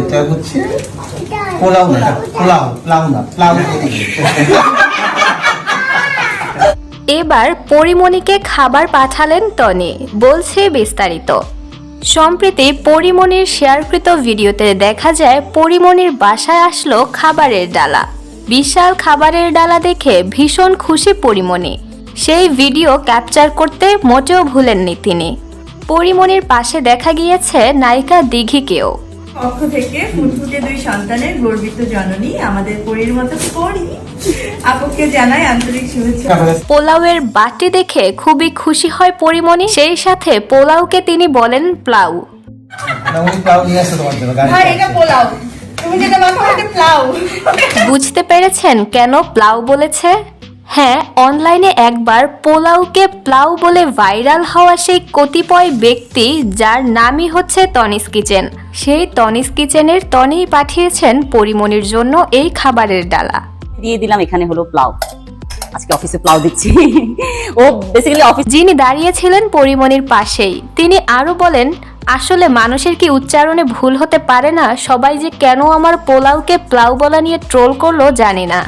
এটা হচ্ছে পোলাও না পোলাও পোলাও না পোলাও এবার পরিমণিকে খাবার পাঠালেন টনি, বলছে বিস্তারিত। সম্প্রতি পরিমণির শেয়ারকৃত ভিডিওতে দেখা যায়, পরিমণির বাসায় আসলো খাবারের ডালা। বিশাল খাবারের ডালা দেখে ভীষণ খুশি পরিমণি। সেই ভিডিও ক্যাপচার করতে মোটেও ভুলেননি তিনি। পরিমণির পাশে দেখা গিয়েছে নায়িকা দিঘিকেও। পক্ষ থেকে ফুটফুটে দুই সন্তানের গর্বিত জননী আমাদের পরীর মতো পরি। আপুকে জানাই আন্তরিক শুভেচ্ছা। পোলাওয়ের বাটি দেখে খুবই খুশি হয় পরিমণি। সেই সাথে পোলাওকে তিনি বলেন প্লাউ। বুঝতে পেরেছেন কেন প্লাউ বলেছে? হ্যাঁ অনলাইনে একবার পোলাওকে প্লাউ বলে ভাইরাল হওয়া সেই কতিপয় ব্যক্তি যার নামই হচ্ছে তনিস কিচেন সেই তনিস কিচেনের তনিই পাঠিয়েছেন পরিমণির জন্য এই খাবারের ডালা। দিয়ে দিলাম এখানে হলো প্লাউ। আজকে অফিসে প্লাউ দিচ্ছি। ও বেসিক্যালি অফিস যিনি দাঁড়িয়েছিলেন পরিমণির পাশেই তিনি আরও বলেন আসলে মানুষের কি উচ্চারণে ভুল হতে পারে না? সবাই যে কেন আমার পোলাওকে প্লাউ বলা নিয়ে ট্রোল করল জানি না।